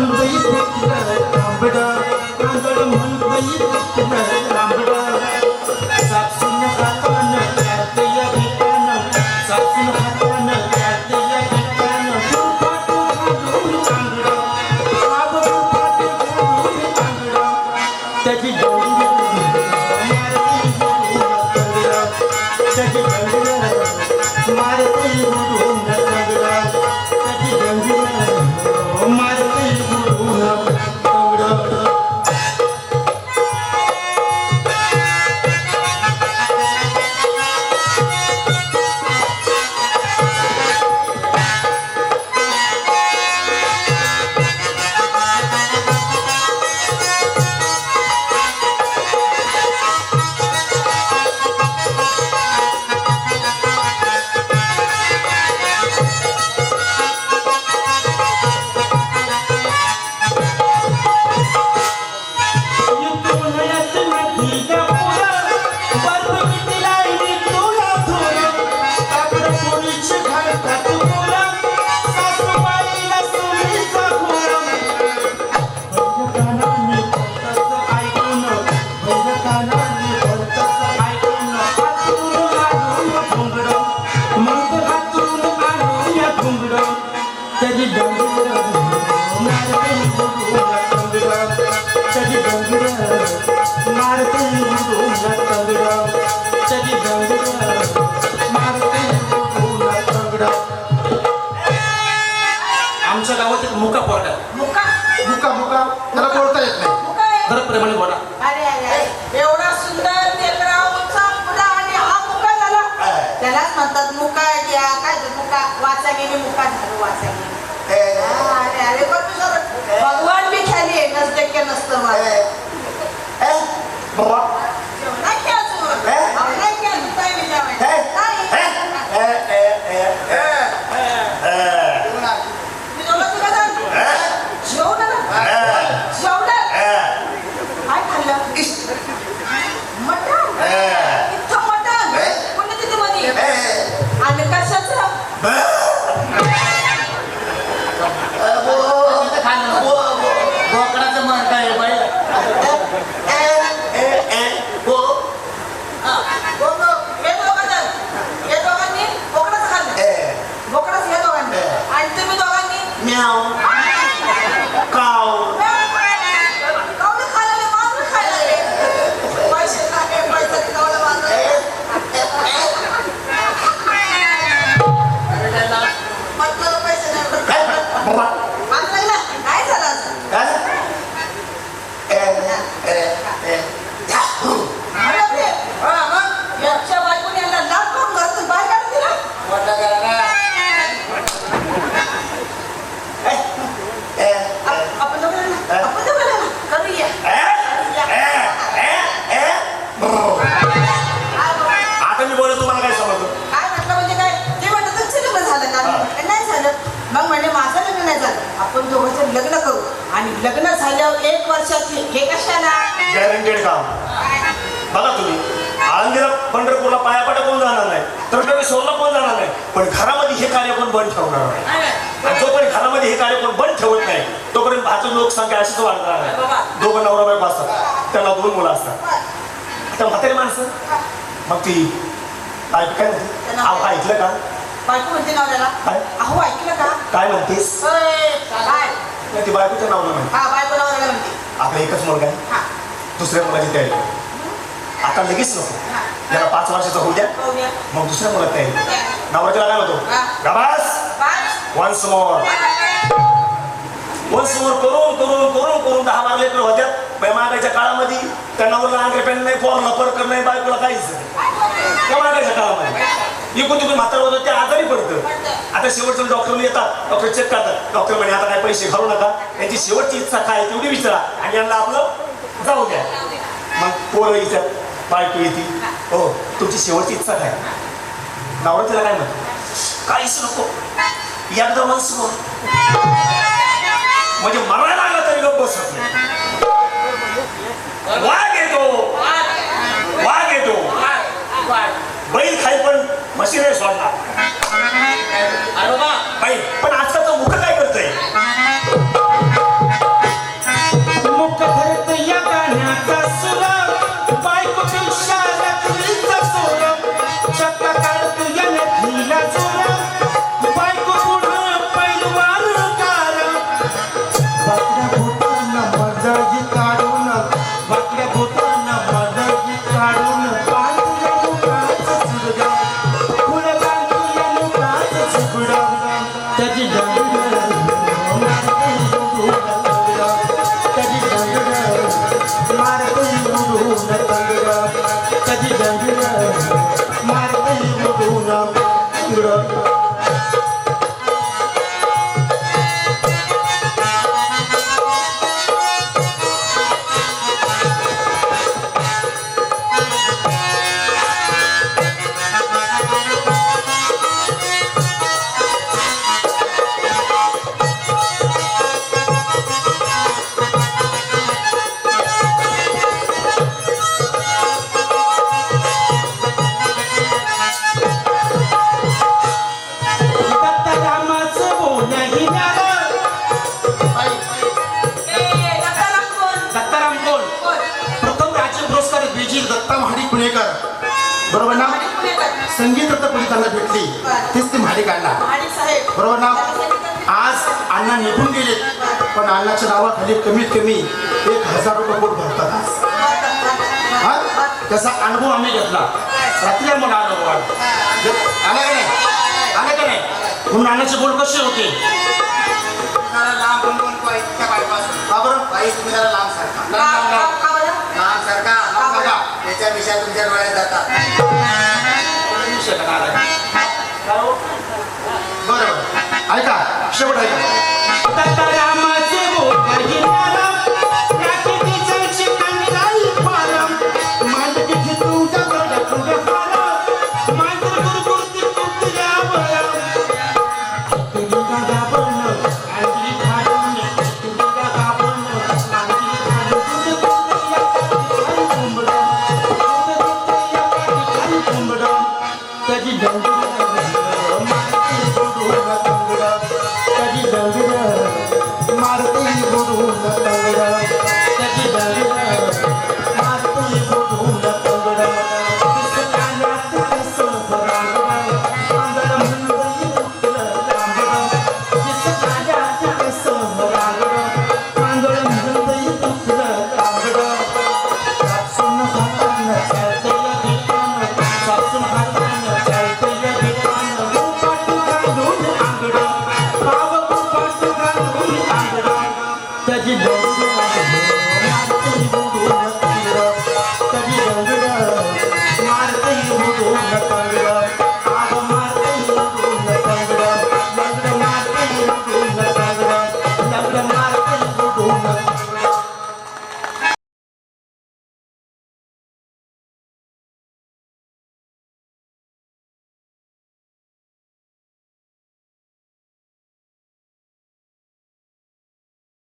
மண் வைத்திருந்த அபடா கந்தள மண் வைத்திருந்த आमच्या गावात एक मुका आहे. मुका? मुका मुका. त्याला बोलता येत नाही. जरा प्रेमाने बोला. अरे अरे एवढा सुंदर मुला आणि हा मुका झाला. त्यालाच म्हणतात मुका घ्या काय ते मुका? वाचा गेली मुका झालं वाचा गेली. अरे अरे पण तू जरा भगवान बी खाली आहे नसते नसतं मला बाबा 高 लग्न झाल्यावर एक वर्षात हे- कशाला? गॅरंटेड काम. बघा तुम्ही. आळंदीला पंढरपूरला पाया कोण जाणार नाही? त्र्यंबकेश्वरला कोण जाणार नाही? पण घरामध्ये हे कार्य कोण बंद ठेवणार? नाही जोपर्यंत घरामध्ये हे कार्य कोण बंद ठेवत नाही तोपर्यंत भाजप लोकसंख्या अशीच वाढणार आहे. दोघं नवरा बायको असतात. त्यांना दोन मुलं असतात. आता म्हातारी माणसं? मग ती काय काय म्हणते? अहो, ऐकलं का? बायको म्हणते नवऱ्याला. काय? अहो ऐकलं का? काय म्हणतेस? काय? नाही, ती बायकोचं नाव नाही हा बायको नवऱ्याला म्हणते. आपला एकच मुलगा आहे. दुसऱ्या मुलाची तयारी कर. आता लगेच नको. त्याला पाच वर्षाचा होऊ द्या. मग दुसऱ्या मुलात तयारी नवरा त्याला काय म्हणतो हा. गबास पाच. वन्स मोर वन्स मोर करून करून करून करून दहा बारा लेकर होत्यात बाई मागायच्या काळामध्ये त्या नवऱ्याला आंग्रे पेन नाही पोरला परकर नाही बायकोला काहीच नाही. त्या मागायच्या काळामध्ये. इकडून तिकडून म्हातार होतं ते आजारी पडतं. आता शेवटचं डॉक्टर येतात. डॉक्टर चेक करतात. डॉक्टर म्हणे आता काय पैसे घालू नका. त्यांची शेवटची इच्छा काय तेवढी विचारा आणि यांना आपलं जाऊ द्या. मग पोरं येतात बायको येते. हो. तुमची शेवटची इच्छा काय? नवरा तिला काय म्हणतो? काहीच नको. एकदा मोर म्हणजे मरायला लागला तरी गप्प बसत वाघ येतो. वाघ. येतो. बैल खाई पण म्हशी दत्ता महाडी पुणेकर बरोबर ना. संगीत त्यांना भेटली तीच ती महाडी काढला बरोबर ना. आज अण्णा निघून गेले पण अण्णाच्या नावाखाली कमीत कमी एक हजार रुपये पोट भरतात आज हा त्याचा अनुभव आम्ही घेतला रात्री आम्हाला अनुभव आला आला का नाही आला का नाही म्हणून अण्णाचे बोल कसे होते जरा लांब बनवून पाहिजे त्या बाईपासून का बरं बाई तुम्ही जरा लांब सरका का- का- का बरं? लांब सरका लांब सरका त्याच्या विषयात तुमच्या डोळ्यात जातात. Thank you.